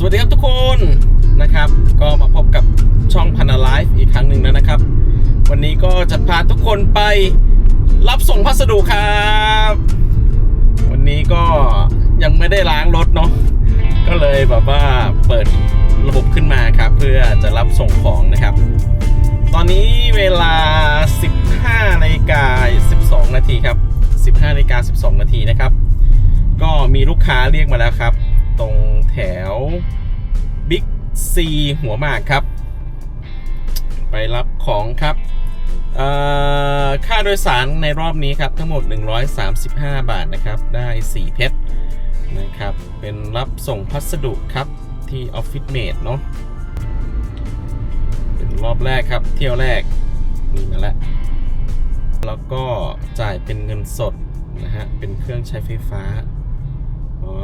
สวัสดีครับทุกคนนะครับ ก็มาพบกับช่องพันาไลฟ์อีกครั้งหนึ่งแล้วนะครับ วันนี้ก็จะพาทุกคนไปรับส่งพัสดุครับ วันนี้ก็ยังไม่ได้ล้างรถเนาะก็เลยแบบว่าเปิดระบบขึ้นมาครับ เพื่อจะรับส่งของนะครับ ตอนนี้เวลา 15นาฬิกา12 นาทีครับ 15นาฬิกา12 นาทีนะครับ ก็มีลูกค้าเรียกมาแล้วครับ ตรง ถวบิ๊กซีหัวหมากครับ ไปรับของครับค่าโดยสารในรอบนี้ครับ ทั้งหมด 135 บาทนะครับ ได้ 4 เพชรนะครับ เป็นรับส่งพัสดุครับที่ออฟฟิศเมดเนาะเป็นรอบแรกครับ เที่ยวแรกมีมาแล้ว แล้วก็จ่ายเป็นเงินสดนะฮะ เป็นเครื่องใช้ไฟฟ้า อ๋อ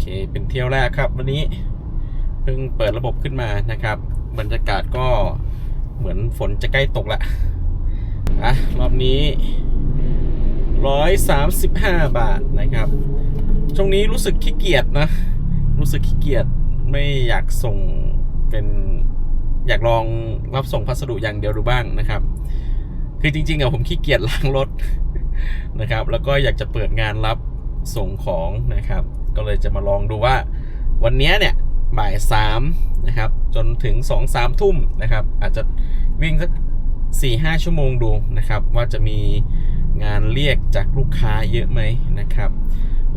เค เป็นเที่ยวแรกครับ วันนี้เพิ่งเปิดระบบขึ้นมานะครับ บรรยากาศก็เหมือนฝนจะใกล้ตกละอะรอบนี้ 135 บาทนะครับ ช่วงนี้รู้สึกขี้เกียจนะ รู้สึกขี้เกียจไม่อยากส่งเป็นอยากลองรับส่งพัสดุอย่างเดียวดูบ้างนะครับ คือจริงๆอะผมขี้เกียจล้างรถนะครับ แล้วก็อยากจะเปิดงานรับส่งของนะครับ ก็เลยจะมาลองดูว่า วันนี้เนี่ยบ่ายสามนะครับจนถึง2องสามทุ่มนะครับ อาจจะวิ่งสักสี่ห้าชั่วโมงดูนะครับ ว่าจะมีงานเรียกจากลูกค้าเยอะไหมนะครับ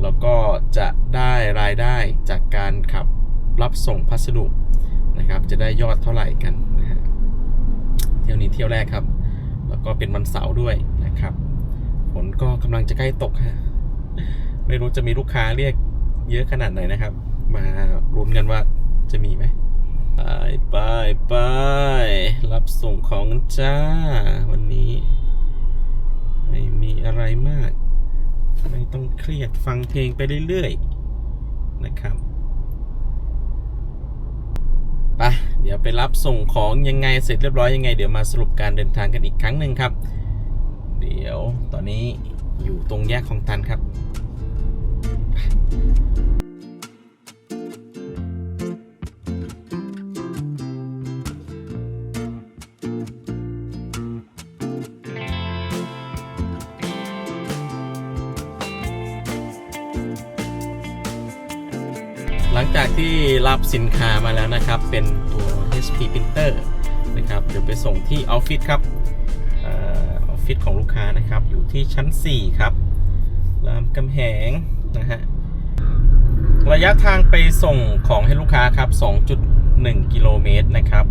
แล้วก็จะได้รายได้จากการขับรับส่งพัสดุนะครับ จะได้ยอดเท่าไหร่กันนะฮะเที่ยวนี้เที่ยวแรกครับ แล้วก็เป็นวันเสาร์ด้วยนะครับฝนก็กำลังจะใกล้ตกฮะไม่รู้จะมีลูกค้าเรียก เยอะขนาดไหนนะครับ มาลุ้นกันว่าจะมีไหมไปไปไปรับส่งของกันจ้า วันนี้ ไม่มีอะไรมาก ไม่ต้องเครียดฟังเพลงไปเรื่อยๆ นะครับไปเดี๋ยวไปรับส่งของยังไงเสร็จเรียบร้อยยังไง เดี๋ยวมาสรุปการเดินทางกันอีกครั้งหนึ่งครับ เดี๋ยวตอนนี้อยู่ตรงแยกของตันครับ หลังจากที่รับสินค้ามาแล้วนะครับ เป็นตัว HP printer นะครับ เดี๋ยวไปส่งที่ออฟฟิศครับออออฟฟิศของลูกค้านะครับ อยู่ที่ชั้น 4 ครับรามกำแหงนะฮะ ระยะทางไปส่งของให้ลูกค้าครับ 2.1 กิโลเมตรนะครับ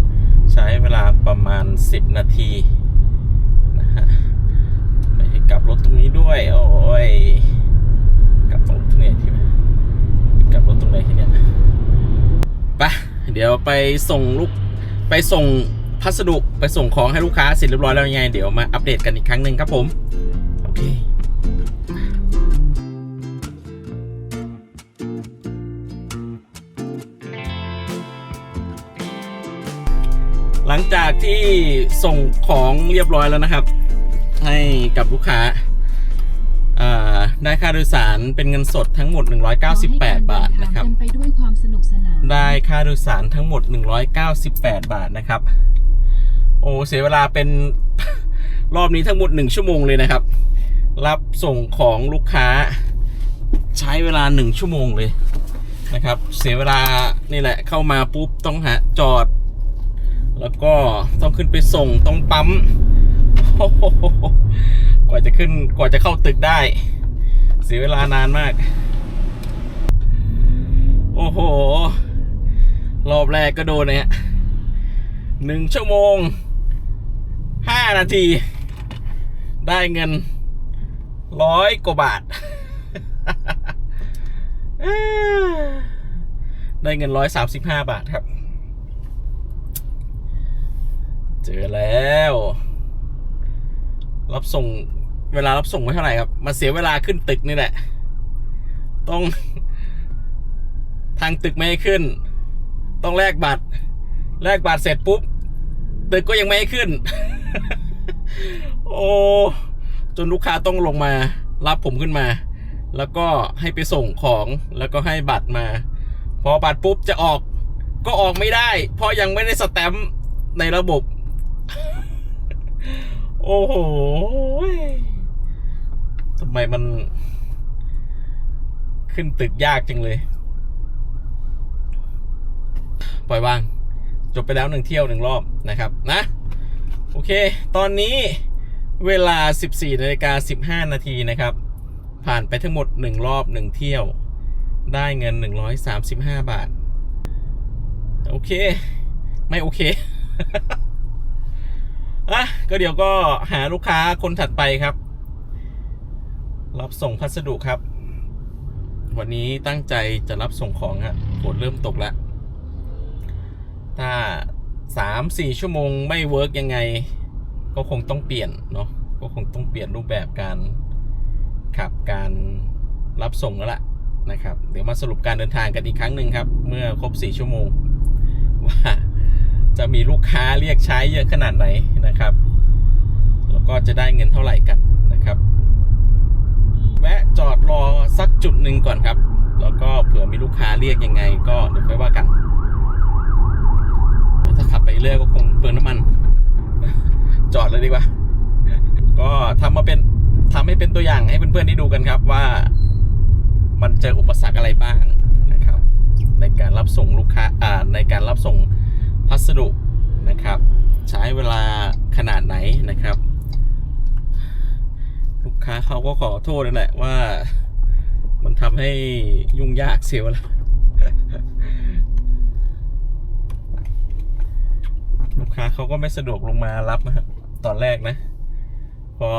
ใช้เวลาประมาณ 10 นาทีนะฮะไปกลับรถตรงนี้ด้วย โอ้ยกลับตรงนี้ที่กลับรถตรงไหนที่เนี่ยไปเดี๋ยวไปส่งลูกไปส่งพัสดุไปส่งของให้ลูกค้าเสร็จเรียบร้อยแล้วยังไง เดี๋ยวมาอัปเดตกันอีกครั้งหนึ่งครับผม โอเค หลังจากที่ส่งของเรียบร้อยแล้วนะครับ ให้กับลูกค้าอ่าได้ค่าโดยสารเป็นเงินสดทั้งหมด 198 บาทนะครับเต็มไปด้วยความสนุกสนานได้ค่าโดยสารทั้งหมด 198 บาทนะครับ โอ้เสียเวลาเป็นรอบนี้ทั้งหมด 1 ชั่วโมงเลยนะครับ รับส่งของลูกค้าใช้เวลา 1 ชั่วโมงเลยนะครับ เสียเวลานี่แหละเข้ามาปุ๊บต้องหาจอด แล้วก็ต้องขึ้นไปส่งต้องปั๊มกว่าจะขึ้นกว่าจะเข้าตึกได้ เสียเวลานานมาก โอ้โห รอบแรกก็โดนเนี่ยหนึ่งชั่วโมงห้านาที ได้เงินร้อยกว่าบาท ได้เงินร้อยสามสิบห้าบาทครับ เจอแล้ว รับส่งเวลารับส่งไม่เท่าไหร่ครับ มาเสียเวลาขึ้นตึกนี่แหละ ต้อง ทางตึกไม่ให้ขึ้น ต้องแลกบัตร แลกบัตรเสร็จปุ๊บ ตึกก็ยังไม่ให้ขึ้น โอ้จนลูกค้าต้องลงมา รับผมขึ้นมา แล้วก็ให้ไปส่งของแล้วก็ให้บัตรมา พอบัตรปุ๊บจะออกก็ออกไม่ได้ เพราะยังไม่ได้สแตมป์ในระบบ โอ้โหทำไมมัน ขึ้นตึกยากจังเลย ปล่อยวาง จบไปแล้วหนึ่งเที่ยวหนึ่งรอบนะครับนะ โอเค ตอนนี้เวลา 14นาฬิกา15 นาทีนะครับ ผ่านไปทั้งหมด 1 รอบ 1 เที่ยว ได้เงิน 135 บาท โอเค ไม่โอเค อะก็เดี๋ยวก็หาลูกค้าคนถัดไปครับ รับส่งพัสดุครับ วันนี้ตั้งใจจะรับส่งของฮะฝนเริ่มตกแล้วถ้าสามสี่ชั่วโมงไม่เวิร์กยังไง ก็คงต้องเปลี่ยนเนาะก็คงต้องเปลี่ยนรูปแบบการขับการรับส่งแล้วล่ะนะครับ เดี๋ยวมาสรุปการเดินทางกันอีกครั้งหนึ่งครับ เมื่อครบสี่ชั่วโมงว่า จะมีลูกค้าเรียกใช้เยอะขนาดไหนนะครับ แล้วก็จะได้เงินเท่าไหร่กันนะครับ แวะจอดรอสักจุดหนึ่งก่อนครับ แล้วก็เผื่อมีลูกค้าเรียกยังไง ก็เดี๋ยวค่อยว่ากัน ถ้าขับไปเรื่อยก็คงเปลืองน้ำมัน จอดเลยดีกว่า ก็ทำมาเป็นทำให้เป็นตัวอย่างให้เพื่อนๆได้ดูกันครับว่ามันเจออุปสรรคอะไรบ้างนะครับ ในการรับส่งลูกค้าอ่าในการรับส่ง พัสดุนะครับ ใช้เวลาขนาดไหนนะครับ ลูกค้าเขาก็ขอโทษนั่นแหละว่า มันทำให้ยุ่งยากเสียเวลาลูกค้าเขาก็ไม่สะดวกลงมารับนะครับตอนแรกนะ พอ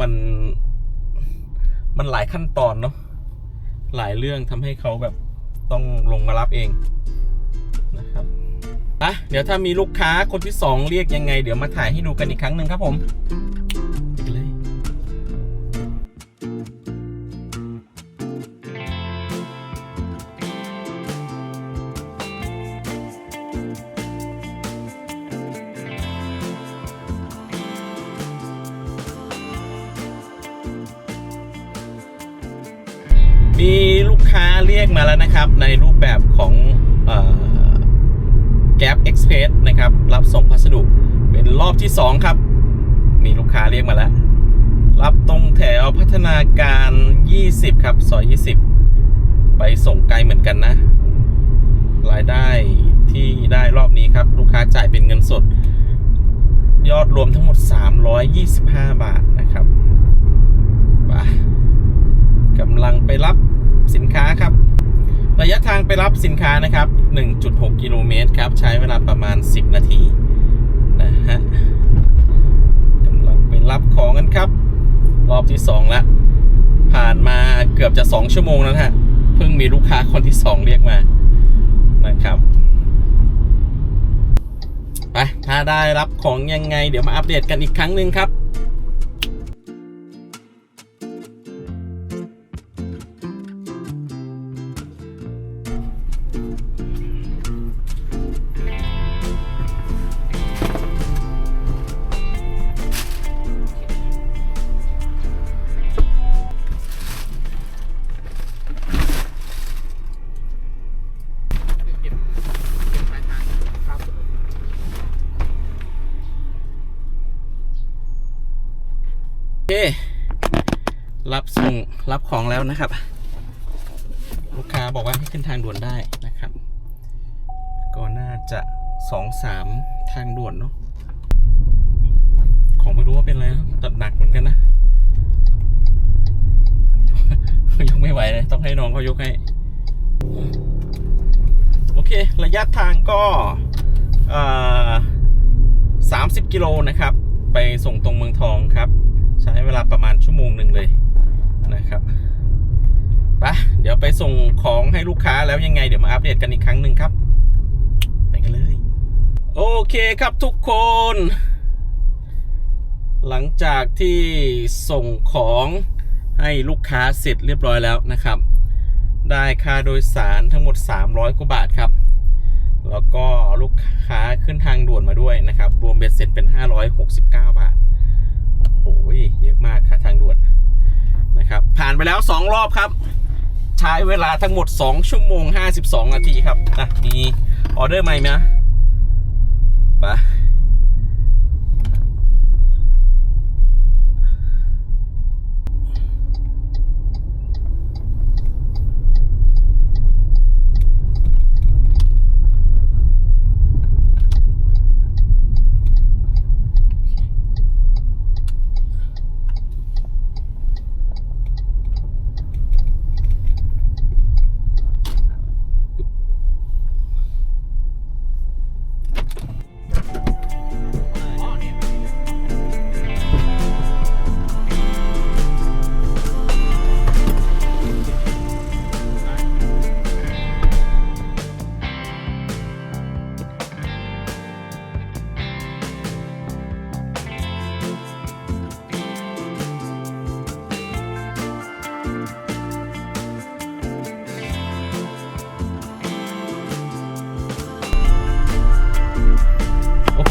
มันมันหลายขั้นตอนเนาะหลายเรื่องทำให้เขาแบบต้องลงมารับเอง อะเดี๋ยวถ้ามีลูกค้าคนที่สองเรียกยังไง เดี๋ยวมาถ่ายให้ดูกันอีกครั้งหนึ่งครับผมไปกันเลยมีลูกค้าเรียกมาแล้วนะครับ ในรูปแบบของ แก๊ปเอ็กซ์เพสนะครับ รับส่งพัสดุเป็นรอบที่ 2 ครับ มีลูกค้าเรียกมาแล้ว รับตรงแถวพัฒนาการ 20 ครับซอย 20 ไปส่งไกลเหมือนกันนะ รายได้ที่ได้รอบนี้ครับ ลูกค้าจ่ายเป็นเงินสด ยอดรวมทั้งหมด 325 บาทนะครับกำลังไปรับสินค้าครับ ระยะทางไปรับสินค้านะครับ 1.6 กิโลเมตรครับ ใช้เวลาประมาณ 10 นาทีนะฮะกำลังไปรับของกันครับ รอบที่ 2 แล้ว ผ่านมาเกือบจะ 2 ชั่วโมงแล้วฮะ เพิ่งมีลูกค้าคนที่ 2 เรียกมา นะครับ ไป ถ้าได้รับของยังไง เดี๋ยวมาอัปเดตกันอีกครั้งหนึ่งครับ รับของแล้วนะครับ ลูกค้าบอกว่าให้ขึ้นทางด่วนได้นะครับ ก็น่าจะสองสามทางด่วนเนาะของไม่รู้ว่าเป็นอะไรตัดหนักเหมือนกันนะผมยกยกไม่ไหวเลย ต้องให้น้องเขายกให้ โอเค ระยะทางก็สามสิบกิโลนะครับ ไปส่งตรงเมืองทองครับ ใช้เวลาประมาณชั่วโมงหนึ่งเลย นะครับไปะเดี๋ยวไปส่งของให้ลูกค้าแล้วยังไง เดี๋ยวมาอัปเดตกันอีกครั้งหนึ่งครับ ไปกันเลย โอเคครับทุกคน หลังจากที่ส่งของให้ลูกค้าเสร็จเรียบร้อยแล้วนะครับ ได้ค่าโดยสารทั้งหมด 300กว่าบาทครับ แล้วก็ลูกค้าขึ้นทางด่วนมาด้วยนะครับ รวมเบ็ดเสร็จเป็น 569 บาท โอ้ยเยอะมากค่าทางด่วน นะครับ ผ่านไปแล้ว 2 รอบครับ ใช้เวลาทั้งหมด 2 ชั่วโมง 52 นาทีครับ อะ มีออเดอร์ใหม่ไหมปะ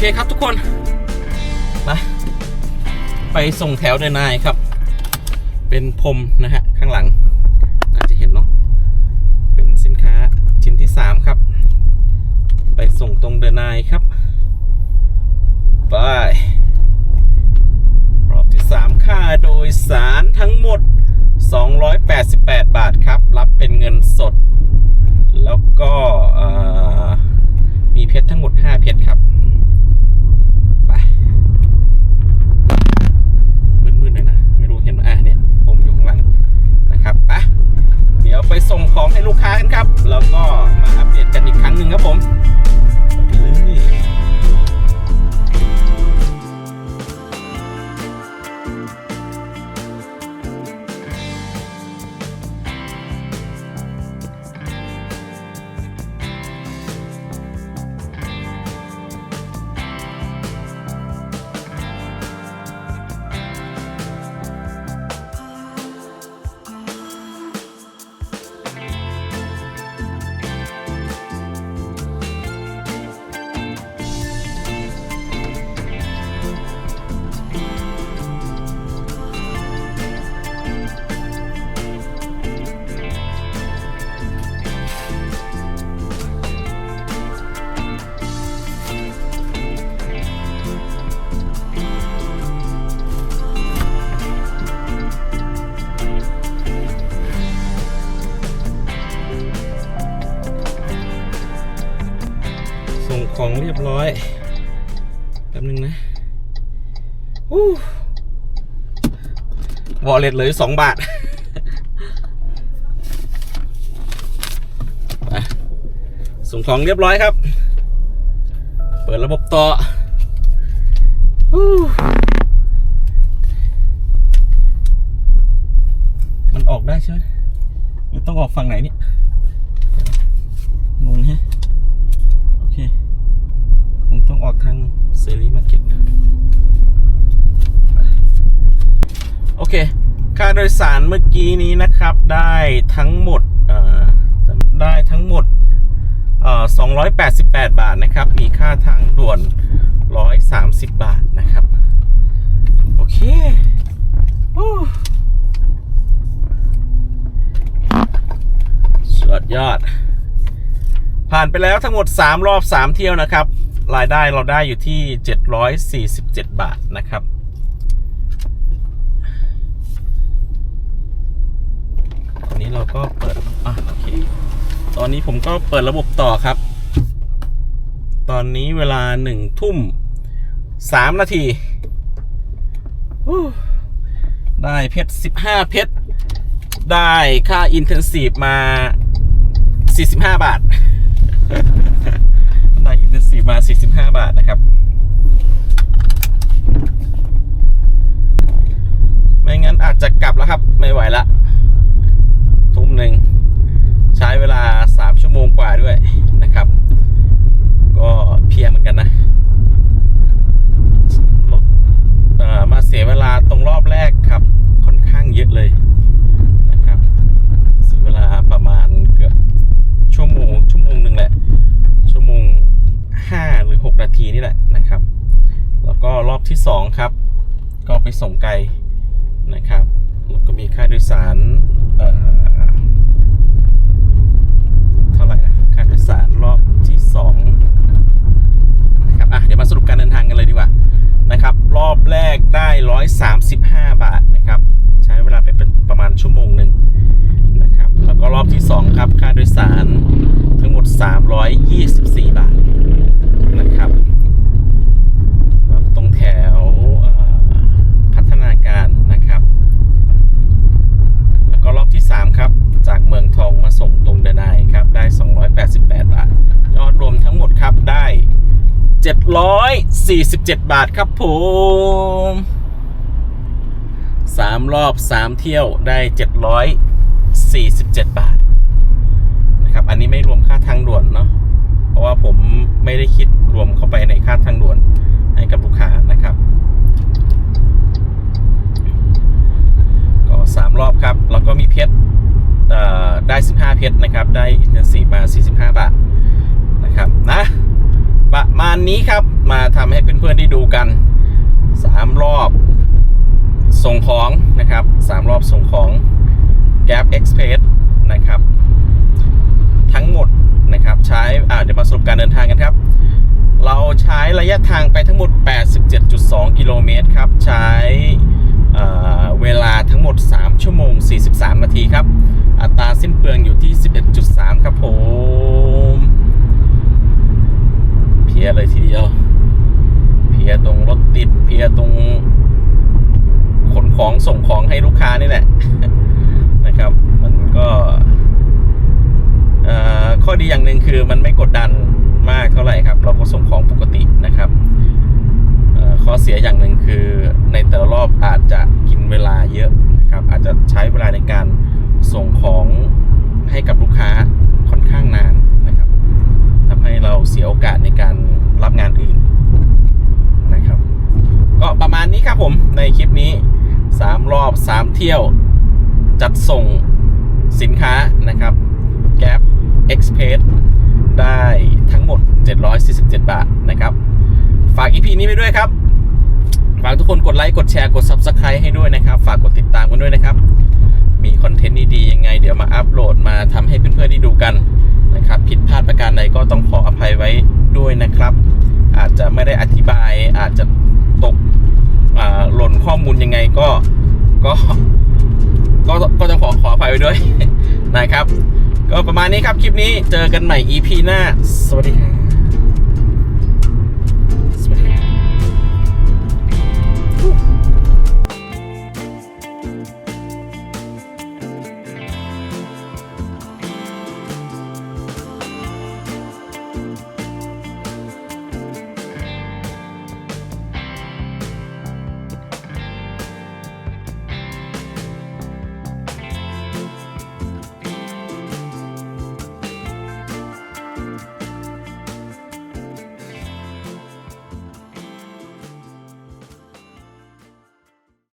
เคครับทุกคนมาไปส่งแถวเดินนายครับ เป็นพรมนะฮะ ข้างหลัง บร้อยแป๊บนึงนะวอลเล็ตเลยสองบาทส่งของเรียบร้อยครับ เปิดระบบต่อมันออกได้ใช่ไหมหรือต้องออกฝั่งไหนเนี่ยงงฮะ โอเค ต้องออกทางเซรีมาเก็ตโอเค ค่าโดยสารเมื่อกี้นี้นะครับ ได้ทั้งหมดได้ทั้งหมดเอ่อ288 บาทนะครับ มีค่าทางด่วน 130 บาทนะครับ โอเคสุดยอด ผ่านไปแล้วทั้งหมด 3 รอบ 3 เที่ยวนะครับ รายได้เราได้อยู่ที่ 747 บาทนะครับ ตอนนี้เราก็เปิดอะโอเค ตอนนี้ผมก็เปิดระบบต่อครับ ตอนนี้เวลา1ทุ่ม3นาทีได้เพชร15เพชร ได้ค่าอินเทนซีฟมา 45 บาท ได้อินเทน มา 45 บาทนะครับ ไม่งั้นอาจจะกลับแล้วครับ ไม่ไหวละ ทุ่มหนึ่ง ใช้เวลา 3 ชั่วโมงกว่าด้วยนะครับ ก็เพียเหมือนกันนะมาเสียเวลาตรงรอบแรกครับ ค่อนข้างเยอะเลย นาทีนี่แหละนะครับ แล้วก็รอบที่ 2 ครับ ก็ไปส่งไกลนะครับ แล้วก็มีค่าโดยสาร 747 บาทครับผมสามรอบสามเที่ยวได้ 747 บาทนะครับ อันนี้ไม่รวมค่าทางด่วนเนาะ เพราะว่าผมไม่ได้คิดรวมเข้าไปในค่าทางด่วนให้กับลูกค้านะครับ ก็สามรอบครับ แล้วก็มีเพชรได้ 15 เพชรนะครับ ได้อินเทนซีมา 45 บาทนะครับ นะ ประมาณนี้ครับมาทำให้เพื่อนๆได้ดูกัน 3 รอบส่งของนะครับ 3 รอบส่งของ Gap Express นะครับ ทั้งหมดนะครับใช้อ่าเดี๋ยวมาสรุปการเดินทางกันครับ เราใช้ระยะทางไปทั้งหมด 87.2 กิโลเมตรครับ ใช้เวลาทั้งหมด 3 ชั่วโมง 43 นาทีครับ อัตราสิ้นเปลืองอยู่ที่ 11.3 ครับผม พียเลยทีเดียว เพียตรงรถติด เพียตรงขนของส่งของให้ลูกค้านี่แหละนะครับ มันก็ข้อดีอย่างหนึ่งคือมันไม่กดดันมากเท่าไหร่ครับ เราก็ส่งของปกตินะครับข้อเสียอย่างหนึ่งคือในแต่ละรอบอาจจะกินเวลาเยอะนะครับ อาจจะใช้เวลาในการส่งของให้กับลูกค้าค่อนข้างนาน ให้เราเสียโอกาสในการรับงานอื่นนะครับ ก็ประมาณนี้ครับผมในคลิปนี้ 3 รอบ 3 เที่ยว จัดส่งสินค้านะครับ Gap Express ได้ทั้งหมด 747 บาทนะครับ ฝาก EP นี้ไปด้วยครับฝากทุกคนกดไลค์ กดแชร์ กด Subscribe ให้ด้วยนะครับ ฝากกดติดตามกันด้วยนะครับ มีคอนเทนต์ดีๆยังไง เดี๋ยวมาอัปโหลดมาทำให้เพื่อนๆได้ดูกัน นะครับ ผิดพลาดประการใดก็ต้องขออภัยไว้ด้วยนะครับ อาจจะไม่ได้อธิบายอาจจะตกหล่นข้อมูลยังไงก็ก็ก็ก็ต้องขอขออภัยไว้ด้วยนะครับ ก็ประมาณนี้ครับคลิปนี้เจอกันใหม่ EP หน้า สวัสดีครับ